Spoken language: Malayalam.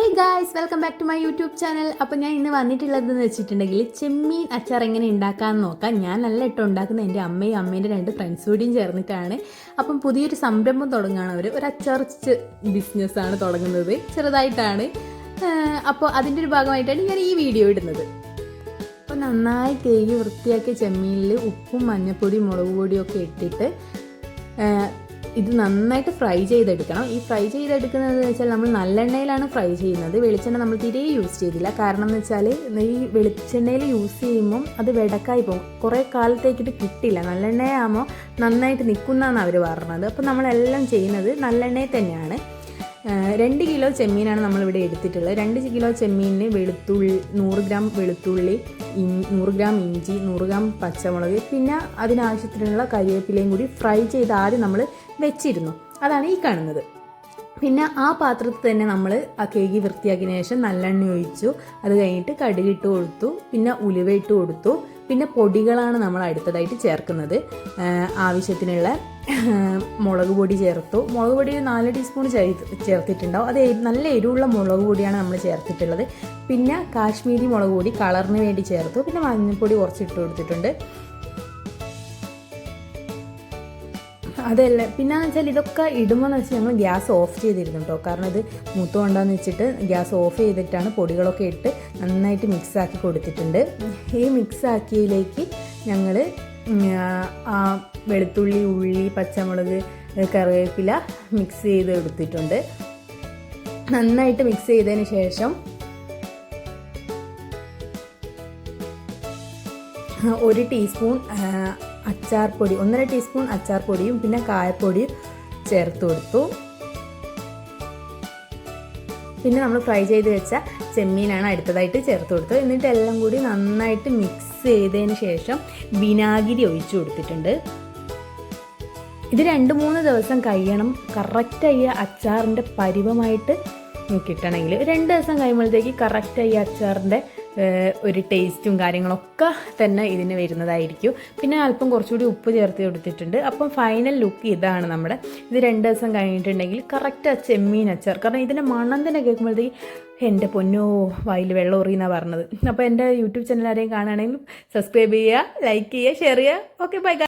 Hey guys welcome back to my YouTube channel അപ്പോൾ ഞാൻ ഇന്ന് വന്നിട്ടുള്ളതെന്ന് വെച്ചിട്ടുണ്ടെങ്കിൽ ചെമ്മീൻ അച്ചാർ എങ്ങനെ ഉണ്ടാക്കാമെന്ന് നോക്കാം. ഞാൻ നല്ല ഇട്ട് ഉണ്ടാക്കുന്ന എന്റെ അമ്മയും അമ്മേന്റെ രണ്ട് ഫ്രണ്ട്സ് കൂടിയും ചേർന്നിട്ടാണ്. അപ്പം പുതിയൊരു സംരംഭം തുടങ്ങുകയാണ് അവർ ഒരു അച്ചാർ ബിസിനസ്സാണ് തുടങ്ങുന്നത്. ചെറുതായിട്ടാണ്. അപ്പോൾ അതിന്റെ ഒരു ഭാഗമായിട്ടാണ് ഞാൻ ഈ വീഡിയോ ഇടുന്നത്. അപ്പോൾ നന്നായി തേകി വൃത്തിയാക്കിയ ചെമ്മീനിൽ ഉപ്പും മഞ്ഞൾപ്പൊടിയും മുളക് പൊടിയും ഒക്കെ ഇട്ടിട്ട് ഇത് നന്നായിട്ട് ഫ്രൈ ചെയ്തെടുക്കണം. ഈ ഫ്രൈ ചെയ്തെടുക്കുന്നത് വെച്ചാൽ നമ്മൾ നല്ലെണ്ണയിലാണ് ഫ്രൈ ചെയ്യുന്നത്. വെളിച്ചെണ്ണ നമ്മൾ തീരെ യൂസ് ചെയ്തില്ല. കാരണം എന്ന് വെച്ചാൽ ഈ വെളിച്ചെണ്ണയിൽ യൂസ് ചെയ്യുമ്പം അത് വെടക്കായി പോകും. കുറേ കാലത്തേക്കിട്ട് കിട്ടില്ല. നല്ലെണ്ണയാകുമ്പോൾ നന്നായിട്ട് നിൽക്കുന്നതാണ് അവർ പറഞ്ഞത്. അപ്പോൾ നമ്മളെല്ലാം ചെയ്യുന്നത് നല്ലെണ്ണയിൽ തന്നെയാണ്. രണ്ട് കിലോ ചെമ്മീനാണ് നമ്മളിവിടെ എടുത്തിട്ടുള്ളത്. രണ്ട് കിലോ ചെമ്മീനിന് വെളുത്തുള്ളി നൂറ് ഗ്രാം വെളുത്തുള്ളി നൂറ് ഗ്രാം ഇഞ്ചി നൂറ് ഗ്രാം പച്ചമുളക് പിന്നെ അതിനാവശ്യത്തിനുള്ള കരിവേപ്പിലയും കൂടി ഫ്രൈ ചെയ്ത് ആദ്യം നമ്മൾ വെച്ചിരുന്നു. അതാണ് ഈ കാണുന്നത്. പിന്നെ ആ പാത്രത്തിൽ തന്നെ നമ്മൾ ആ കേക്ക് വൃത്തിയാക്കിയതിന് ശേഷം നല്ലെണ്ണ ഒഴിച്ചു. അത് കഴിഞ്ഞിട്ട് കടുകിട്ട് കൊടുത്തു. പിന്നെ ഉലുവ ഇട്ട് കൊടുത്തു. പിന്നെ പൊടികളാണ് നമ്മൾ അടുത്തതായിട്ട് ചേർക്കുന്നത്. ആവശ്യത്തിനുള്ള മുളക് പൊടി ചേർത്തു. മുളക് പൊടി ഒരു നാല് ടീസ്പൂൺ ചേർത്ത് ചേർത്തിട്ടുണ്ടാവും. അത് നല്ല എരിവുള്ള മുളക് പൊടിയാണ് നമ്മൾ ചേർത്തിട്ടുള്ളത്. പിന്നെ കാശ്മീരി മുളക് പൊടി കളറിന് വേണ്ടി ചേർത്തു. പിന്നെ മഞ്ഞൾപ്പൊടി കുറച്ചിട്ട് കൊടുത്തിട്ടുണ്ട്. അതല്ല. പിന്നെ വെച്ചാൽ ഇതൊക്കെ ഇടുമ്പോൾ എന്ന് വെച്ചാൽ ഞങ്ങൾ ഗ്യാസ് ഓഫ് ചെയ്തിരുന്നു കേട്ടോ കാരണം ഇത് മൂത്ത കൊണ്ടാന്ന് വെച്ചിട്ട് ഗ്യാസ് ഓഫ് ചെയ്തിട്ടാണ് പൊടികളൊക്കെ ഇട്ട് നന്നായിട്ട് മിക്സാക്കി കൊടുത്തിട്ടുണ്ട്. ഈ മിക്സ് ആക്കിയതിലേക്ക് ഞങ്ങൾ വെളുത്തുള്ളി ഉള്ളി പച്ചമുളക് കറിവേപ്പില മിക്സ് ചെയ്ത് എടുത്തിട്ടുണ്ട്. നന്നായിട്ട് മിക്സ് ചെയ്തതിന് ശേഷം ഒരു ടീസ്പൂൺ അച്ചാർ പൊടി ഒന്നര ടീസ്പൂൺ അച്ചാർ പൊടിയും പിന്നെ കായപ്പൊടിയും ചേർത്ത് കൊടുത്തു. പിന്നെ നമ്മൾ ഫ്രൈ ചെയ്ത് വെച്ച ചെമ്മീനാണ് അടുത്തതായിട്ട് ചേർത്ത് കൊടുത്തത്. എന്നിട്ട് എല്ലാം കൂടി നന്നായിട്ട് മിക്സ് ചെയ്തതിന് ശേഷം വിനാഗിരി ഒഴിച്ചു കൊടുത്തിട്ടുണ്ട്. ഇത് രണ്ട് മൂന്ന് ദിവസം കഴിയണം. കറക്റ്റായി അച്ചാറിന്റെ പരിവമായിട്ട് കിട്ടണമെങ്കിൽ രണ്ട് ദിവസം കഴിയുമ്പോഴത്തേക്ക് കറക്റ്റായി അച്ചാറിന്റെ ഒരു ടേസ്റ്റും കാര്യങ്ങളൊക്കെ തന്നെ ഇതിന് വരുന്നതായിരിക്കും. പിന്നെ അല്പം കുറച്ചുകൂടി ഉപ്പ് ചേർത്ത് കൊടുത്തിട്ടുണ്ട്. അപ്പം ഫൈനൽ ലുക്ക് ഇതാണ് നമ്മുടെ. ഇത് രണ്ട് ദിവസം കഴിഞ്ഞിട്ടുണ്ടെങ്കിൽ കറക്റ്റ് ആ ചെമ്മീൻ അച്ചാർ. കാരണം ഇതിന്റെ മണം തന്നെ കേൾക്കുമ്പോഴത്തേക്ക് എന്റെ പൊന്നോ വായിൽ വെള്ളം ഉറിയെന്നാണ് പറഞ്ഞത്. അപ്പോൾ എന്റെ യൂട്യൂബ് ചാനൽ ആരെയും കാണുകയാണെങ്കിൽ സബ്സ്ക്രൈബ് ചെയ്യുക ലൈക്ക് ചെയ്യുക ഷെയർ ചെയ്യുക. Okay bye